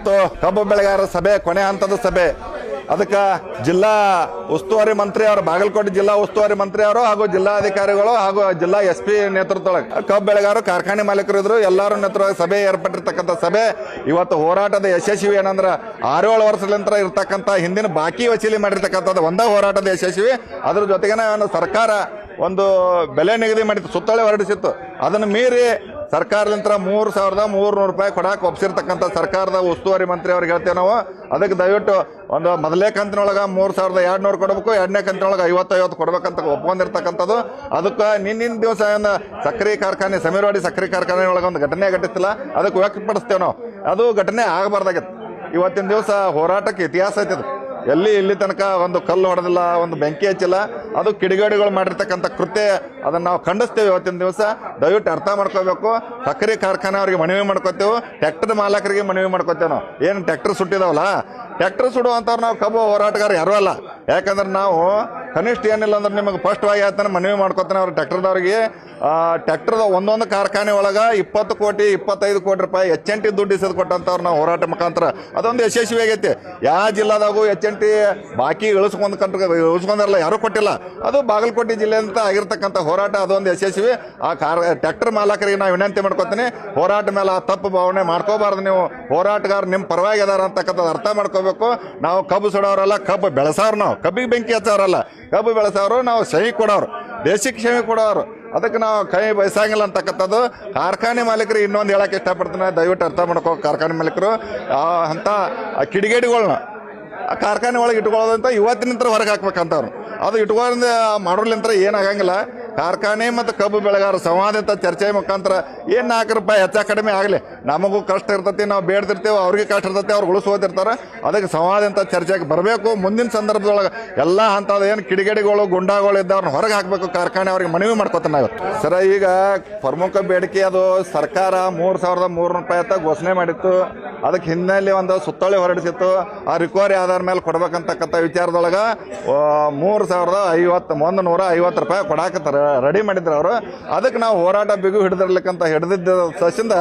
ಇವತ್ತು ಕಬ್ಬು ಬೆಳೆಗಾರರ ಸಭೆ, ಕೊನೆ ಹಂತದ ಸಭೆ. ಅದಕ್ಕೆ ಜಿಲ್ಲಾ ಉಸ್ತುವಾರಿ ಮಂತ್ರಿ ಅವರು, ಬಾಗಲಕೋಟೆ ಜಿಲ್ಲಾ ಉಸ್ತುವಾರಿ ಮಂತ್ರಿ ಅವರು ಹಾಗೂ ಜಿಲ್ಲಾಧಿಕಾರಿಗಳು ಹಾಗೂ ಜಿಲ್ಲಾ ಎಸ್ ಪಿ ನೇತೃತ್ವದೊಳಗೆ. ಕಬ್ಬು ಬೆಳೆಗಾರರು, ಕಾರ್ಖಾನೆ ಮಾಲೀಕರು ಇದ್ರು, ಎಲ್ಲರೂ ನೇತೃತ್ವ ಸಭೆ ಏರ್ಪಟ್ಟಿರ್ತಕ್ಕಂಥ ಸಭೆ. ಇವತ್ತು ಹೋರಾಟದ ಯಶಸ್ವಿ ಏನಂದ್ರೆ ಆರೇಳು ವರ್ಷದಿಂದ ಇರ್ತಕ್ಕಂಥ ಹಿಂದಿನ ಬಾಕಿ ವಸೂಲಿ ಮಾಡಿರ್ತಕ್ಕಂಥದ್ದು ಒಂದೇ ಹೋರಾಟದ ಯಶಸ್ವಿ ಅದ್ರ ಜೊತೆಗೇನೆ ಸರ್ಕಾರ ಒಂದು ಬೆಲೆ ನಿಗದಿ ಮಾಡಿತ್ತು ಸುತ್ತಳೆ ಹೊರಡಿಸಿತ್ತು. ಅದನ್ನು ಮೀರಿ ಸರ್ಕಾರದಿಂದ ಮೂರು ಸಾವಿರದ ಮೂರ್ನೂರು ರೂಪಾಯಿ ಕೊಡಕ್ಕೆ ಒಪ್ಸಿರ್ತಕ್ಕಂಥ ಸರ್ಕಾರದ ಉಸ್ತುವಾರಿ ಮಂತ್ರಿ ಅವ್ರಿಗೆ ಹೇಳ್ತೇವೆ ನಾವು. ಅದಕ್ಕೆ ದಯವಿಟ್ಟು ಒಂದು ಮೊದಲೇ ಕಂತಿನೊಳಗೆ ಮೂರು ಸಾವಿರದ ಎರಡು ನೂರು ಕೊಡಬೇಕು, ಎರಡನೇ ಕಂತಿನೊಳಗೆ ಐವತ್ತೈವತ್ತು ಕೊಡ್ಬೇಕಂತ ಒಪ್ಕೊಂಡಿರ್ತಕ್ಕಂಥದ್ದು. ಅದಕ್ಕೆ ನಿನ್ನಿನ ದಿವಸ ಒಂದು ಸಕ್ಕರೆ ಕಾರ್ಖಾನೆ, ಸಮೀರ್ವಾಡಿ ಸಕ್ಕರೆ ಕಾರ್ಖಾನೆ ಒಳಗೆ ಒಂದು ಘಟನೆ ಘಟಿಸಿಲ್ಲ ಅದಕ್ಕೆ ವ್ಯಕ್ತಪಡಿಸ್ತೇವೆ ನಾವು. ಅದು ಘಟನೆ ಆಗಬಾರ್ದಾಗಿತ್ತು. ಇವತ್ತಿನ ದಿವಸ ಹೋರಾಟಕ್ಕೆ ಇತಿಹಾಸ ಐತಿ ಅದು. ಎಲ್ಲಿ ಇಲ್ಲಿ ತನಕ ಒಂದು ಕಲ್ಲು ಹೊಡೆದಿಲ್ಲ, ಒಂದು ಬೆಂಕಿ ಹಚ್ಚಿಲ್ಲ, ಅದು ಕಿಡಿಗೇಡಿಗಳು ಮಾಡಿರ್ತಕ್ಕಂಥ ಕೃತ್ಯ. ಅದನ್ನು ನಾವು ಖಂಡಿಸ್ತೇವೆ ಇವತ್ತಿನ ದಿವಸ. ದಯವಿಟ್ಟು ಅರ್ಥ ಮಾಡ್ಕೋಬೇಕು. ಸಕ್ಕರೆ ಕಾರ್ಖಾನೆ ಅವ್ರಿಗೆ ಮನವಿ ಮಾಡ್ಕೋತೇವೆ. ಟ್ಯಾಕ್ಟರ್ ಮಾಲಕರಿಗೆ ಮನವಿ ಮಾಡ್ಕೋತೇವೆ ನಾವು. ಏನು ಟ್ಯಾಕ್ಟರ್ ಸುಟ್ಟಿದಾವಲ್ಲ? ಟ್ಯಾಕ್ಟರ್ ಸುಡುವಂಥವ್ರು ನಾವು ಕಬ್ಬು ಹೋರಾಟಗಾರ ಯಾರೂ ಅಲ್ಲ. ಯಾಕಂದ್ರೆ ನಾವು ಕನಿಷ್ಠ ಏನಿಲ್ಲ ಅಂದ್ರೆ ನಿಮಗೆ ಫಸ್ಟ್ ವಾಗಿ ಹೇಳ್ತಾನೆ ಮನವಿ ಮಾಡ್ಕೊತಾನೆ ಅವ್ರ ಟ್ರ್ಯಾಕ್ಟರ್ದವ್ರಿಗೆ. ಟ್ರ್ಯಾಕ್ಟರ್ದ ಒಂದೊಂದು ಕಾರ್ಖಾನೆ ಒಳಗೆ ಇಪ್ಪತ್ತು ಕೋಟಿ, ಇಪ್ಪತ್ತೈದು ಕೋಟಿ ರೂಪಾಯಿ ಎಚ್ ಎನ್ ಟಿ ದುಡ್ಡು ಇಸದ್ ಕೊಟ್ಟಂಥವ್ರು ನಾವು ಹೋರಾಟ ಮುಖಾಂತರ. ಅದೊಂದು ಯಶಸ್ವಿ ಆಗೈತೆ. ಯಾವ ಜಿಲ್ಲಾದಾಗೂ ಎಚ್ ಎನ್ ಟಿ ಬಾಕಿ ಇಳಿಸ್ಕೊಂಡ್ ಕಂಟ್ರ ಇಳಿಸ್ಕೊಂಡಾರಲ್ಲ, ಯಾರೂ ಕೊಟ್ಟಿಲ್ಲ. ಅದು ಬಾಗಲಕೋಟೆ ಜಿಲ್ಲೆ ಅಂತ ಆಗಿರ್ತಕ್ಕಂಥ ಹೋರಾಟ, ಅದೊಂದು ಯಶಸ್ವಿ. ಆ ಕಾರ್ ಟ್ಯಾಕ್ಟರ್ ಮಾಲಕರಿಗೆ ನಾವು ವಿನಂತಿ ಮಾಡ್ಕೊತೀನಿ. ಹೋರಾಟ ಮೇಲೆ ಆ ತಪ್ಪು ಭಾವನೆ ಮಾಡ್ಕೋಬಾರ್ದು ನೀವು. ಹೋರಾಟಗಾರ ನಿಮ್ಮ ಪರವಾಗಿ ಅದಾರ ಅಂತಕ್ಕಂಥದ್ದು ಅರ್ಥ ಮಾಡ್ಕೋಬೇಕು. ನಾವು ಕಬ್ಬು ಸುಡೋರಲ್ಲ, ಕಬ್ಬು ಬೆಳೆಸೋರು ನಾವು. ಕಬ್ಬಿಗೆ ಬೆಂಕಿ ಹಚ್ಚೋರಲ್ಲ. ಕಬ್ಬು ಬೆಳೆಸೋರು, ನಾವು ಕ್ಷಮೆ ಕೊಡೋರು, ದೇಶಕ್ಕೆ ಕ್ಷಮೆ ಕೊಡೋರು. ಅದಕ್ಕೆ ನಾವು ಕೈ ಬಯಸಂಗಿಲ್ಲ ಅಂತಕ್ಕಂಥದ್ದು. ಕಾರ್ಖಾನೆ ಮಾಲೀಕರು ಇನ್ನೊಂದು ಹೇಳಕ್ಕೆ ಇಷ್ಟಪಡ್ತೀನಿ. ದಯವಿಟ್ಟು ಅರ್ಥ ಮಾಡ್ಕೋ ಕಾರ್ಖಾನೆ ಮಾಲೀಕರು. ಅಂಥ ಆ ಕಾರ್ಖಾನೆ ಒಳಗೆ ಇಟ್ಕೊಳ್ಳೋದಂತ ಇವತ್ತಿನಿಂದ ಹೊರಗೆ ಹಾಕ್ಬೇಕಂತವ್ರು. ಅದು ಇಟ್ಕೊಳ್ಳೋದ್ರಿಂದ ಮಾಡೋರ್ಲಿಂತ್ರ ಏನಾಗಂಗಿಲ್ಲ. ಕಾರ್ಖಾನೆ ಮತ್ತು ಕಬ್ಬು ಬೆಳೆಗಾರ ಸಂವಾದಿತ ಚರ್ಚೆ ಮುಖಾಂತರ ಏನು ನಾಲ್ಕು ರೂಪಾಯಿ ಹೆಚ್ಚ ಕಡಿಮೆ ಆಗಲಿ, ನಮಗೂ ಕಷ್ಟ ಇರ್ತೈತಿ, ನಾವು ಬೇಡದಿರ್ತೇವೆ ಅವ್ರಿಗೆ ಕಷ್ಟ ಇರ್ತೈತಿ, ಅವ್ರು ಉಳಿಸೋದಿರ್ತಾರೆ ಅದಕ್ಕೆ ಸಂವಾದಿತ ಚರ್ಚೆಗೆ ಬರಬೇಕು. ಮುಂದಿನ ಸಂದರ್ಭದೊಳಗೆ ಎಲ್ಲ ಹಂತದ ಏನು ಕಿಡಿಗೇಡಿಗಳು, ಗುಂಡಾಗಳು ಇದ್ದವ್ರನ್ನ ಹೊರಗೆ ಹಾಕಬೇಕು. ಕಾರ್ಖಾನೆ ಅವ್ರಿಗೆ ಮನವಿ ಮಾಡ್ಕೊತಾನೆ ನಾವು ಸರ, ಈಗ ಪ್ರಮುಖ ಬೇಡಿಕೆ ಅದು ಸರ್ಕಾರ ಮೂರು ಸಾವಿರದ ಮೂರು ರೂಪಾಯಿ ಅಂತ ಘೋಷಣೆ ಮಾಡಿತ್ತು. ಅದಕ್ಕೆ ಹಿನ್ನೆಲೆ ಒಂದು ಸುತ್ತೋಳಿ ಹೊರಡಿಸಿತ್ತು. ಆ ರಿಕವರಿ ಆಧಾರ ಮೇಲೆ ಕೊಡ್ಬೇಕಂತಕ್ಕಂಥ ವಿಚಾರದೊಳಗೆ ಮೂರು ಸಾವಿರದ ಐವತ್ತು, ಒಂದು ನೂರ ಐವತ್ತು ರೂಪಾಯಿ ಕೊಡಾಕತ್ತಾರ. ರೆಡಿ ಮಾಡಿದ್ರು ಅವರು. ಅದಕ್ಕೆ ನಾವು ಹೋರಾಟ ಬಿಗು ಹಿಡಿದಿರ್ಲಿಕ್ಕಂತ ಹಿಡಿದಿದ್ದ ಸಸಿಂದ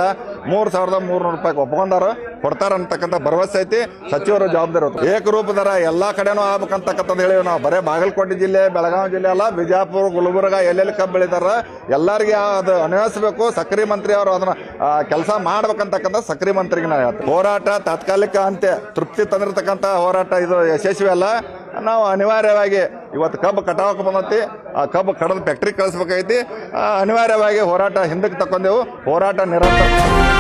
ಮೂರು ಸಾವಿರದ ಮೂರ್ನೂರು ರೂಪಾಯಿ ಒಪ್ಕೊಂಡಾರ ಕೊಡ್ತಾರ ಅಂತಕ್ಕಂಥ ಭರವಸೆ ಐತಿ. ಸಚಿವರು ಜವಾಬ್ದಾರಿ ಹೊತ್ತು. ಏಕರೂಪದರ ಎಲ್ಲ ಕಡೆನೂ ಆಗ್ಬೇಕಂತಕ್ಕಂಥದ್ದು ಹೇಳಿ ನಾವು ಬರೇ ಬಾಗಲಕೋಟೆ ಜಿಲ್ಲೆ, ಬೆಳಗಾವಿ ಜಿಲ್ಲೆ ಅಲ್ಲ, ಬಿಜಾಪುರ, ಗುಲ್ಬರ್ಗ ಎಲ್ಲೆಲ್ಲಿ ಕಬ್ಬು ಬೆಳಿತಾರ ಎಲ್ಲರಿಗೆ ಅದು ಅನ್ವಯಿಸಬೇಕು. ಸಕ್ರಿ ಮಂತ್ರಿ ಅವರು ಅದನ್ನ ಕೆಲಸ ಮಾಡ್ಬೇಕಂತಕ್ಕಂಥ ಸಕ್ರಿ ಮಂತ್ರಿಗೆ ನಾವು ಹೇಳ್ತೀವಿ. ಹೋರಾಟ ತಾತ್ಕಾಲಿಕ ಅಂತ್ಯ, ತೃಪ್ತಿ ತಂದಿರತಕ್ಕಂಥ ಹೋರಾಟ ಇದು ಯಶಸ್ವಿ ಅಲ್ಲ. ನಾವು ಅನಿವಾರ್ಯವಾಗಿ ಇವತ್ತು ಕಬ್ಬು ಕಟಾವಕ್ಕೆ ಬಂದತಿ, ಆ ಕಬ್ಬು ಕಡದ ಫ್ಯಾಕ್ಟ್ರಿ ಕಳಿಸ್ಬೇಕಾಗೈತಿ. ಅನಿವಾರ್ಯವಾಗಿ ಹೋರಾಟ ಹಿಂದಕ್ಕೆ ತಕ್ಕೊಂಡೆವು. ಹೋರಾಟ ನಿರಂತರ